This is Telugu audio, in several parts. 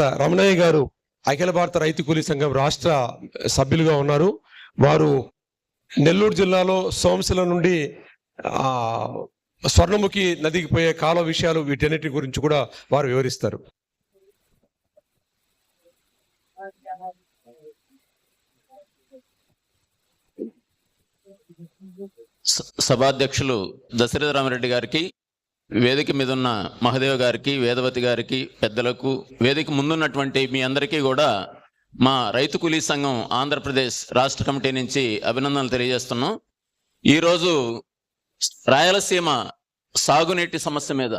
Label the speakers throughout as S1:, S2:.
S1: రమణయ్య గారు అఖిల భారత రైతు కూలీ సంఘం రాష్ట్ర సభ్యులుగా ఉన్నారు. వారు నెల్లూరు జిల్లాలో సోమశిల నుండి స్వర్ణముఖి నదికి పోయే కాలువ విషయాలు వీటన్నిటి గురించి కూడా వారు వివరిస్తారు.
S2: స- సభాధ్యక్షులు దశరథ రామరెడ్డి గారికి వేదిక మీద ఉన్న మహదేవ్ గారికి వేదవతి గారికి పెద్దలకు వేదిక ముందున్నటువంటి మీ అందరికీ కూడా మా రైతు కూలీ సంఘం ఆంధ్రప్రదేశ్ రాష్ట్ర కమిటీ నుంచి అభినందనలు తెలియజేస్తున్నాం. ఈరోజు రాయలసీమ సాగునీటి సమస్య మీద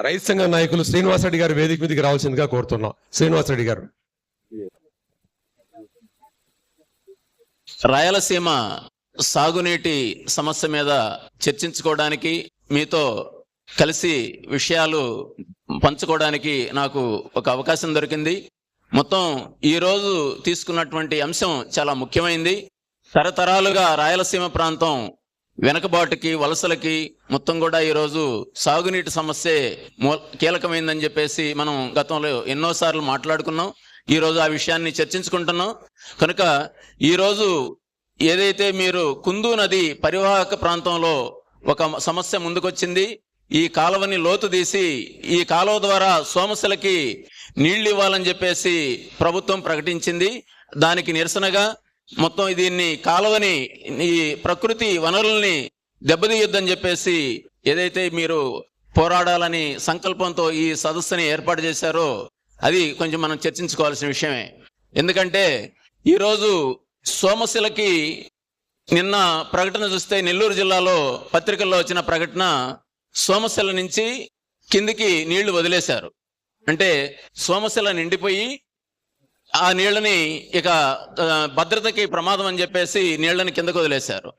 S1: రైతు సంఘ నాయకులు శ్రీనివాసరెడ్డి గారు వేదిక మీదకి రావాల్సిందిగా కోరుతున్నాం. శ్రీనివాసరెడ్డి గారు.
S2: రాయలసీమ సాగునీటి సమస్య మీద చర్చించుకోవడానికి మీతో కలిసి విషయాలు పంచుకోవడానికి నాకు ఒక అవకాశం దొరికింది. మొత్తం ఈరోజు తీసుకున్నటువంటి అంశం చాలా ముఖ్యమైంది. తరతరాలుగా రాయలసీమ ప్రాంతం వెనకబాటుకి వలసలకి మొత్తం కూడా ఈరోజు సాగునీటి సమస్యే కీలకమైందని చెప్పేసి మనం గతంలో ఎన్నోసార్లు మాట్లాడుకున్నాం. ఈరోజు ఆ విషయాన్ని చర్చించుకుంటున్నాం. కనుక ఈరోజు ఏదైతే మీరు కుందు నది పరివాహక ప్రాంతంలో ఒక సమస్య ముందుకొచ్చింది ఈ కాలువని లోతు తీసి ఈ కాలువ ద్వారా సోమసులకి నీళ్ళు ఇవ్వాలని చెప్పేసి ప్రభుత్వం ప్రకటించింది. దానికి నిరసనగా మొత్తం దీన్ని కాలువని ఈ ప్రకృతి వనరుల్ని దెబ్బతీయొద్దని చెప్పేసి ఏదైతే మీరు పోరాడాలని సంకల్పంతో ఈ సదస్సుని ఏర్పాటు చేశారో అది కొంచెం మనం చర్చించుకోవాల్సిన విషయమే. ఎందుకంటే ఈరోజు సోమశిలకి నిన్న ప్రకటన చూస్తే నెల్లూరు జిల్లాలో పత్రికల్లో వచ్చిన ప్రకటన సోమశిల నుంచి కిందికి నీళ్ళు వదిలేశారు. అంటే సోమశిల నిండిపోయి ఆ నీళ్ళని ఇక భద్రతకి ప్రమాదం అని చెప్పేసి నీళ్ళని కిందకు వదిలేశారు.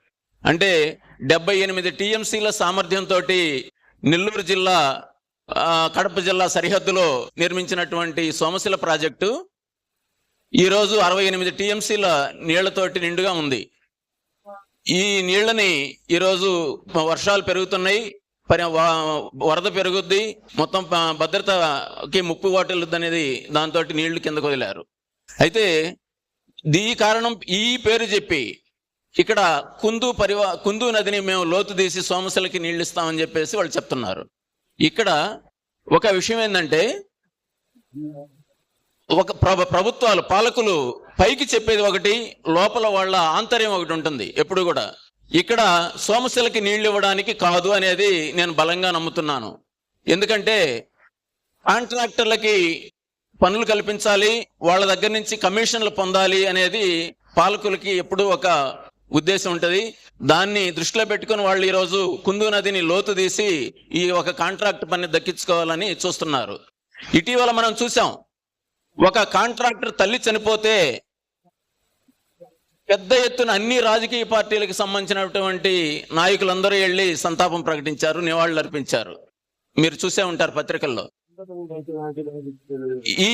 S2: అంటే డెబ్బై ఎనిమిది టీఎంసీల సామర్థ్యంతో నెల్లూరు జిల్లా కడప జిల్లా సరిహద్దులో నిర్మించినటువంటి సోమశిల ప్రాజెక్టు ఈరోజు అరవై ఎనిమిది టీఎంసీల నీళ్ళతోటి నిండుగా ఉంది. ఈ నీళ్ళని ఈరోజు వర్షాలు పెరుగుతున్నాయి. పరి వరద పెరుగుద్ది మొత్తం భద్రతకి ముప్పు వాటిల్లుద్ది అనేది దాంతో నీళ్ళు కిందకు వదిలారు. అయితే దీ కారణం ఈ పేరు చెప్పి ఇక్కడ కుందు పరివా కుందు నదిని మేము లోతు తీసి సోమశలకి నీళ్ళు ఇస్తామని చెప్పేసి వాళ్ళు చెప్తున్నారు. ఇక్కడ ఒక విషయం ఏంటంటే ఒక ప్రభ ప్రభుత్వాలు పాలకులు పైకి చెప్పేది ఒకటి లోపల వాళ్ళ ఆంతర్యం ఒకటి ఉంటుంది ఎప్పుడు కూడా. ఇక్కడ సోమశిలకి నీళ్ళు ఇవ్వడానికి కాదు అనేది నేను బలంగా నమ్ముతున్నాను. ఎందుకంటే కాంట్రాక్టర్లకి పనులు కల్పించాలి వాళ్ళ దగ్గర నుంచి కమిషన్లు పొందాలి అనేది పాలకులకి ఎప్పుడూ ఒక ఉద్దేశం ఉంటుంది. దాన్ని దృష్టిలో పెట్టుకుని వాళ్ళు ఈరోజు కుందు నదిని లోతు తీసి ఈ ఒక కాంట్రాక్ట్ పని దక్కించుకోవాలని చూస్తున్నారు. ఇటీవల మనం చూసాం ఒక కాంట్రాక్టర్ తల్లి చనిపోతే పెద్ద ఎత్తున అన్ని రాజకీయ పార్టీలకు సంబంధించినటువంటి నాయకులందరూ వెళ్ళి సంతాపం ప్రకటించారు నివాళులు అర్పించారు. మీరు చూసే ఉంటారు పత్రికల్లో. ఈ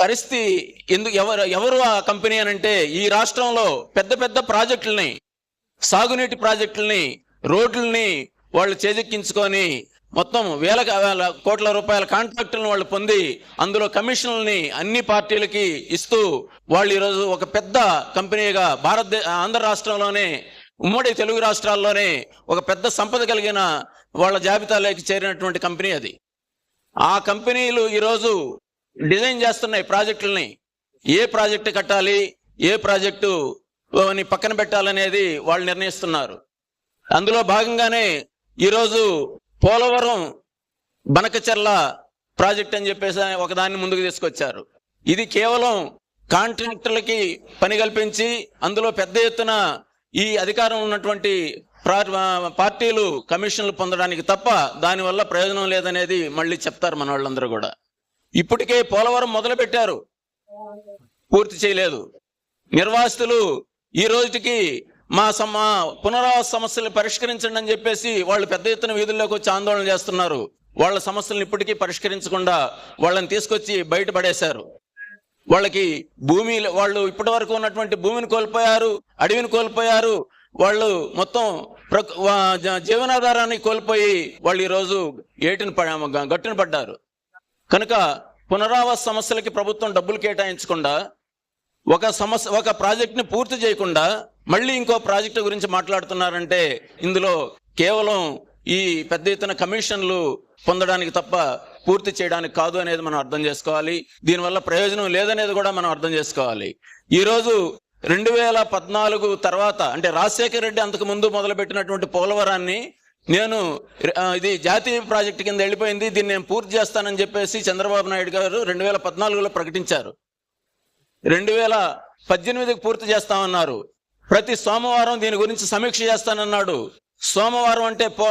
S2: పరిస్థితి ఎందుకు ఎవరు ఎవరు ఆ కంపెనీ అని అంటే ఈ రాష్ట్రంలో పెద్ద పెద్ద ప్రాజెక్టుల్ని సాగునీటి ప్రాజెక్టుల్ని రోడ్లని వాళ్ళు చేజెక్కించుకొని మొత్తం వేల వేల కోట్ల రూపాయల కాంట్రాక్టులను వాళ్ళు పొంది అందులో కమిషన్లని అన్ని పార్టీలకి ఇస్తూ వాళ్ళు ఈరోజు ఒక పెద్ద కంపెనీగా భారతదేశ ఆంధ్ర రాష్ట్రంలోనే ఉమ్మడి తెలుగు రాష్ట్రాల్లోనే ఒక పెద్ద సంపద కలిగిన వాళ్ళ జాబితాలోకి చేరినటువంటి కంపెనీ అది. ఆ కంపెనీలు ఈరోజు డిజైన్ చేస్తున్నాయి ప్రాజెక్టులని. ఏ ప్రాజెక్టు కట్టాలి ఏ ప్రాజెక్టు అని పక్కన పెట్టాలనేది వాళ్ళు నిర్ణయిస్తున్నారు. అందులో భాగంగానే ఈరోజు పోలవరం బనకచెర్ల ప్రాజెక్ట్ అని చెప్పేసి ఒకదాన్ని ముందుకు తీసుకొచ్చారు. ఇది కేవలం కాంట్రాక్టర్లకి పని కల్పించి అందులో పెద్ద ఎత్తున ఈ అధికారం ఉన్నటువంటి పార్టీలు కమిషన్లు పొందడానికి తప్ప దానివల్ల ప్రయోజనం లేదనేది మళ్ళీ చెప్తారు మన వాళ్ళందరూ కూడా. ఇప్పటికే పోలవరం మొదలు పెట్టారు పూర్తి చేయలేదు. నిర్వాసితులు ఈ రోజుకి మా సమ పునరావాస సమస్యలు పరిష్కరించండి అని చెప్పేసి వాళ్ళు పెద్ద ఎత్తున వీధుల్లోకి వచ్చి ఆందోళన చేస్తున్నారు. వాళ్ళ సమస్యలను ఇప్పటికీ పరిష్కరించకుండా వాళ్ళని తీసుకొచ్చి బయటపడేశారు వాళ్ళకి భూమి వాళ్ళు ఇప్పటి వరకు ఉన్నటువంటి భూమిని కోల్పోయారు అడవిని కోల్పోయారు. వాళ్ళు మొత్తం ప్రక్- వా- జీవనాధారాన్ని కోల్పోయి వాళ్ళు ఈరోజు ఏటిని ప- గట్టున పడ్డారు. కనుక పునరావాస సమస్యలకి ప్రభుత్వం డబ్బులు కేటాయించకుండా ఒక సమస్య ఒక ప్రాజెక్ట్ని పూర్తి చేయకుండా మళ్ళీ ఇంకో ప్రాజెక్టు గురించి మాట్లాడుతున్నారంటే ఇందులో కేవలం ఈ పెద్ద ఎత్తున కమిషన్లు పొందడానికి తప్ప పూర్తి చేయడానికి కాదు అనేది మనం అర్థం చేసుకోవాలి. దీనివల్ల ప్రయోజనం లేదనేది కూడా మనం అర్థం చేసుకోవాలి. ఈరోజు రెండు వేల పద్నాలుగు తర్వాత అంటే రాజశేఖర రెడ్డి అంతకు ముందు మొదలుపెట్టినటువంటి పోలవరాన్ని నేను ఇది జాతీయ ప్రాజెక్టు కింద వెళ్ళిపోయింది దీన్ని నేను పూర్తి చేస్తానని చెప్పేసి చంద్రబాబు నాయుడు గారు రెండు వేల పద్నాలుగులో ప్రకటించారు. రెండు వేల పద్దెనిమిదికి పూర్తి చేస్తామన్నారు. ప్రతి సోమవారం దీని గురించి సమీక్ష చేస్తానన్నాడు. సోమవారం అంటే పో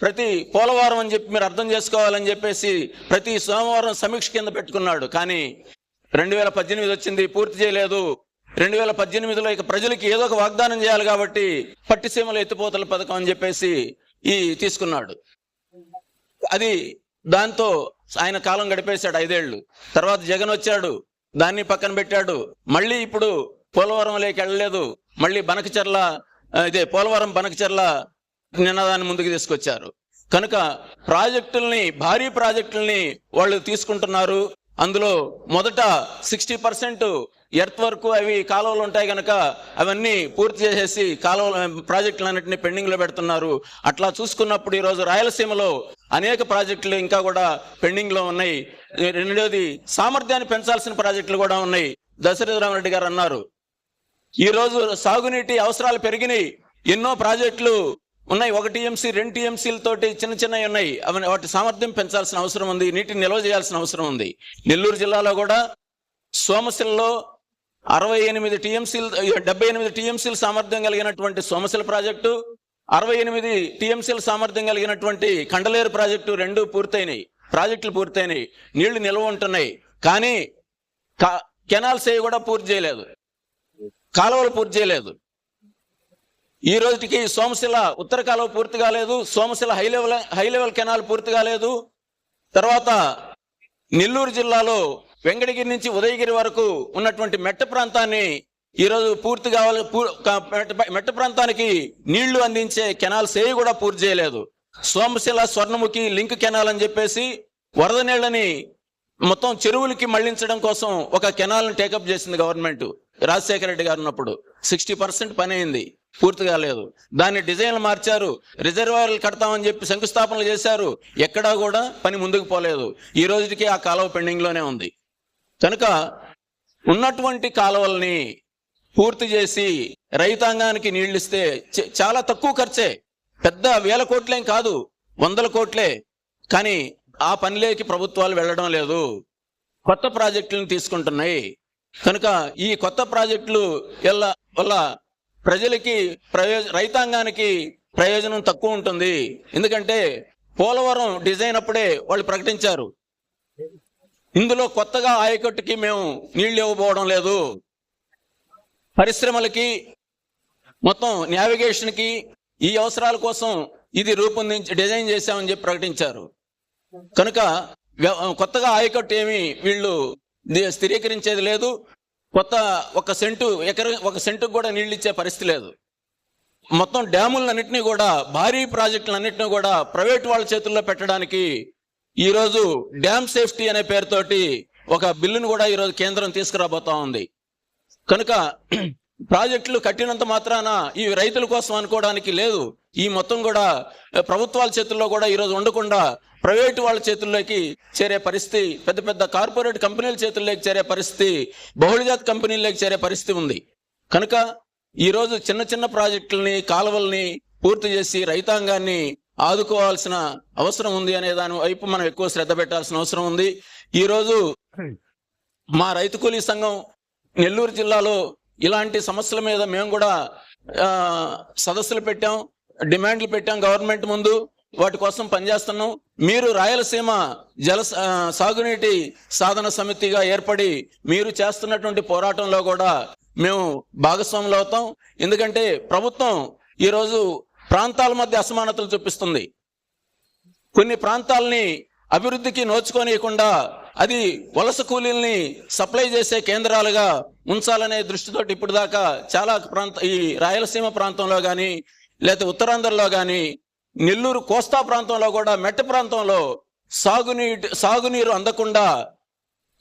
S2: ప్రతి పోలవారం అని చెప్పి మీరు అర్థం చేసుకోవాలని చెప్పేసి ప్రతి సోమవారం సమీక్ష కింద పెట్టుకున్నాడు. కానీ రెండు వేల పద్దెనిమిది వచ్చింది పూర్తి చేయలేదు. రెండు వేల పద్దెనిమిదిలో ఇక ప్రజలకి ఏదో ఒక వాగ్దానం చేయాలి కాబట్టి పట్టిసీమల ఎత్తిపోతల పథకం అని చెప్పేసి ఈ తీసుకున్నాడు. అది దాంతో ఆయన కాలం గడిపేశాడు ఐదేళ్ళు తర్వాత జగన్ వచ్చాడు దాన్ని పక్కన పెట్టాడు. మళ్ళీ ఇప్పుడు పోలవరం లేక వెళ్ళలేదు. మళ్ళీ బనకచెర్ల ఇదే పోలవరం బనకచెర్ల నినాదాన్ని ముందుకు తీసుకొచ్చారు. కనుక ప్రాజెక్టుల్ని భారీ ప్రాజెక్టుల్ని వాళ్ళు తీసుకుంటున్నారు. అందులో మొదట సిక్స్టీ పర్సెంట్ ఎర్త్ వర్క్ అవి కాలువలు ఉంటాయి కనుక అవన్నీ పూర్తి చేసేసి కాలువలు ప్రాజెక్టులన్నింటినీ పెండింగ్ పెండింగ్లో పెడుతున్నారు. అట్లా చూసుకున్నప్పుడు ఈరోజు రాయలసీమలో అనేక ప్రాజెక్టులు ఇంకా కూడా పెండింగ్లో ఉన్నాయి. రెండోది సామర్థ్యాన్ని పెంచాల్సిన ప్రాజెక్టులు కూడా ఉన్నాయి. దశరథ రామరెడ్డి గారు అన్నారు. ఈ రోజు సాగునీటి అవసరాలు పెరిగినాయి. ఎన్నో ప్రాజెక్టులు ఉన్నాయి. ఒక టీఎంసీ రెండు టీఎంసీల చిన్న చిన్నవి ఉన్నాయి. అవి వాటి సామర్థ్యం పెంచాల్సిన అవసరం ఉంది. నీటిని నిల్వ చేయాల్సిన అవసరం ఉంది. నెల్లూరు జిల్లాలో కూడా సోమశిలలో అరవై ఎనిమిది టీఎంసీలు డెబ్బై ఎనిమిది టీఎంసీల సామర్థ్యం కలిగినటువంటి సోమశిల ప్రాజెక్టు అరవై ఎనిమిది టీఎంసీల సామర్థ్యం కలిగినటువంటి కండలేరు ప్రాజెక్టు రెండు పూర్తయినాయి. ప్రాజెక్టులు పూర్తయినాయి. నీళ్ళు నిల్వ ఉంటున్నాయి. కానీ కెనాల్స్ ఏవి కూడా పూర్తి చేయలేదు. కాలువలు పూర్తి చేయలేదు. ఈ రోజుకి సోమశిల ఉత్తర కాలువ పూర్తి కాలేదు. Somasila high level high level canal పూర్తి కాలేదు. తర్వాత నెల్లూరు జిల్లాలో వెంకటగిరి నుంచి ఉదయగిరి వరకు ఉన్నటువంటి మెట్ట ప్రాంతాన్ని ఈరోజు పూర్తి కావాలి మెట్ట- ప్రాంతానికి నీళ్ళు అందించే కెనాల్ సేవి కూడా పూర్తి చేయలేదు. సోమశిల స్వర్ణముఖి లింక్ కెనాల్ అని చెప్పేసి వరద నీళ్ళని మొత్తం చెరువులకి మళ్ళించడం కోసం ఒక కెనాల్ని టేకప్ చేసింది గవర్నమెంట్. రాజశేఖర రెడ్డి గారు ఉన్నప్పుడు సిక్స్టీ పర్సెంట్ పని అయింది పూర్తి కాలేదు దాన్ని డిజైన్లు మార్చారు రిజర్వాయర్లు కడతామని చెప్పి శంకుస్థాపనలు చేశారు ఎక్కడా కూడా పని ముందుకు పోలేదు. ఈ రోజుకి ఆ కాలువ పెండింగ్లోనే ఉంది. కనుక ఉన్నటువంటి కాలువల్ని పూర్తి చేసి రైతాంగానికి నీళ్ళిస్తే ఇస్తే చాలా తక్కువ ఖర్చే. పెద్ద వేల కోట్లేం కాదు వందల కోట్లే. కానీ ఆ పనిలోకి ప్రభుత్వాలు వెళ్ళడం లేదు. కొత్త ప్రాజెక్టులను తీసుకుంటున్నాయి. కనుక ఈ కొత్త ప్రాజెక్టులు ఎలా వల్ల ప్రజలకి ప్రయోజ రైతాంగానికి ప్రయోజనం తక్కువ ఉంటుంది. ఎందుకంటే పోలవరం డిజైన్ అప్పుడే వాళ్ళు ప్రకటించారు. ఇందులో కొత్తగా ఆయకట్టుకి మేము నీళ్ళు ఇవ్వబోవడం లేదు. పరిశ్రమలకి మొత్తం నావిగేషన్కి ఈ అవసరాల కోసం ఇది రూపొందించి డిజైన్ చేశామని చెప్పి ప్రకటించారు. కనుక కొత్తగా ఆయకట్టు ఏమి వీళ్ళు స్థిరీకరించేది లేదు. కొత్త ఒక సెంటు ఎకర ఒక సెంటుకు కూడా నీళ్ళు ఇచ్చే పరిస్థితి లేదు. మొత్తం డ్యాములన్నింటినీ కూడా భారీ ప్రాజెక్టులన్నింటినీ కూడా ప్రైవేట్ వాళ్ళ చేతుల్లో పెట్టడానికి ఈరోజు డ్యామ్ సేఫ్టీ అనే పేరుతోటి ఒక బిల్లును కూడా ఈరోజు కేంద్రం తీసుకురాబోతా ఉంది. కనుక ప్రాజెక్టులు కట్టినంత మాత్రాన ఈ రైతుల కోసం అనుకోవడానికి లేదు. ఈ మొత్తం కూడా ప్రభుత్వాల చేతుల్లో కూడా ఈరోజు ఉండకుండా ప్రైవేటు వాళ్ళ చేతుల్లోకి చేరే పరిస్థితి పెద్ద పెద్ద కార్పొరేట్ కంపెనీల చేతుల్లోకి చేరే పరిస్థితి బహుళజాతి కంపెనీల్లోకి చేరే పరిస్థితి ఉంది. కనుక ఈరోజు చిన్న చిన్న ప్రాజెక్టులని కాలువల్ని పూర్తి చేసి రైతాంగాన్ని ఆదుకోవాల్సిన అవసరం ఉంది అనే దాని వైపు మనం ఎక్కువ శ్రద్ధ పెట్టాల్సిన అవసరం ఉంది. ఈరోజు మా రైతు కూలీ సంఘం నెల్లూరు జిల్లాలో ఇలాంటి సమస్యల మీద మేము కూడా సదస్సులు పెట్టాం. డిమాండ్లు పెట్టాం గవర్నమెంట్ ముందు వాటి కోసం పనిచేస్తున్నాం. మీరు రాయలసీమ జల సాగునీటి సాధన సమితిగా ఏర్పడి మీరు చేస్తున్నటువంటి పోరాటంలో కూడా మేము భాగస్వాములు అవుతాం. ఎందుకంటే ప్రభుత్వం ఈరోజు ప్రాంతాల మధ్య అసమానతలు చూపిస్తుంది. కొన్ని ప్రాంతాలని అభివృద్ధికి నోచుకోనియకుండా అది వలస కూలీల్ని సప్లై చేసే కేంద్రాలుగా ఉంచాలనే దృష్టితోటి ఇప్పుడు దాకా చాలా ప్రాంత ఈ రాయలసీమ ప్రాంతంలో కానీ లేకపోతే ఉత్తరాంధ్రలో కానీ నెల్లూరు కోస్తా ప్రాంతంలో కూడా మెట్ట ప్రాంతంలో సాగునీటి సాగునీరు అందకుండా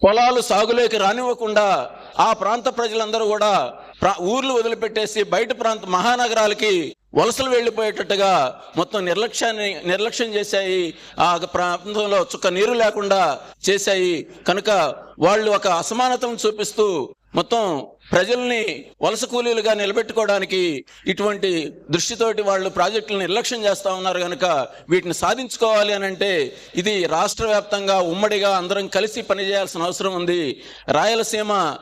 S2: పొలాలు సాగులోకి రానివ్వకుండా ఆ ప్రాంత ప్రజలందరూ కూడా ప్రా- ఊర్లు వదిలిపెట్టేసి బయట ప్రాంత మహానగరాలకి వలసలు వెళ్ళిపోయేటట్టుగా మొత్తం నిర్లక్ష్యాన్ని నిర్లక్ష్యం చేశాయి. ఆ ప్రాంతంలో చుక్క నీరు లేకుండా చేశాయి. కనుక వాళ్ళు ఒక అసమానతను చూపిస్తూ మొత్తం ప్రజల్ని వలస కూలీలుగా నిలబెట్టుకోవడానికి ఇటువంటి దృష్టితోటి వాళ్ళు ప్రాజెక్టులను నిర్లక్ష్యం చేస్తూ ఉన్నారు కనుక వీటిని సాధించుకోవాలి అని అంటే ఇది రాష్ట్ర వ్యాప్తంగా ఉమ్మడిగా అందరం కలిసి పనిచేయాల్సిన అవసరం ఉంది. రాయలసీమ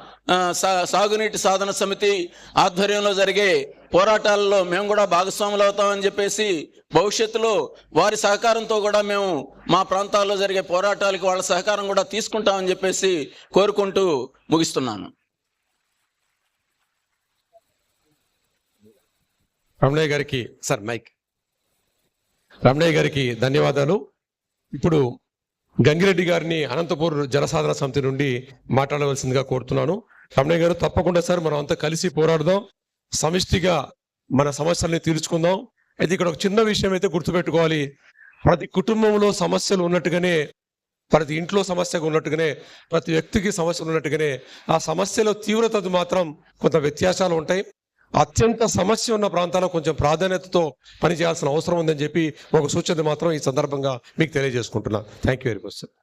S2: సా- సాగునీటి సాధన సమితి ఆధ్వర్యంలో జరిగే పోరాటాలలో మేము కూడా భాగస్వాములు అవుతామని చెప్పేసి భవిష్యత్తులో వారి సహకారంతో కూడా మేము మా ప్రాంతాల్లో జరిగే పోరాటాలకు వాళ్ళ సహకారం కూడా తీసుకుంటామని చెప్పేసి కోరుకుంటూ ముగిస్తున్నాను.
S1: రమణయ్య గారికి సార్ మైక్. రమణయ్య గారికి ధన్యవాదాలు. ఇప్పుడు గంగిరెడ్డి గారిని అనంతపూర్ జలసాధన సమితి నుండి మాట్లాడవలసిందిగా కోరుతున్నాను. రమణయ్య గారు తప్పకుండా సార్ మనం అంతా కలిసి పోరాడదాం. సమిష్టిగా మన సమస్యల్ని తీర్చుకుందాం. అయితే ఇక్కడ ఒక చిన్న విషయం అయితే గుర్తుపెట్టుకోవాలి. ప్రతి కుటుంబంలో సమస్యలు ఉన్నట్టుగానే ప్రతి ఇంట్లో సమస్యగా ఉన్నట్టుగానే ప్రతి వ్యక్తికి సమస్యలు ఉన్నట్టుగానే ఆ సమస్యలో తీవ్రత మాత్రం కొంత వ్యత్యాసాలు ఉంటాయి. అత్యంత సమస్య ఉన్న ప్రాంతాల్లో కొంచెం ప్రాధాన్యతతో పనిచేయాల్సిన అవసరం ఉందని చెప్పి ఒక సూచన మాత్రం ఈ సందర్భంగా మీకు తెలియజేసుకుంటున్నా. Thank you very much sir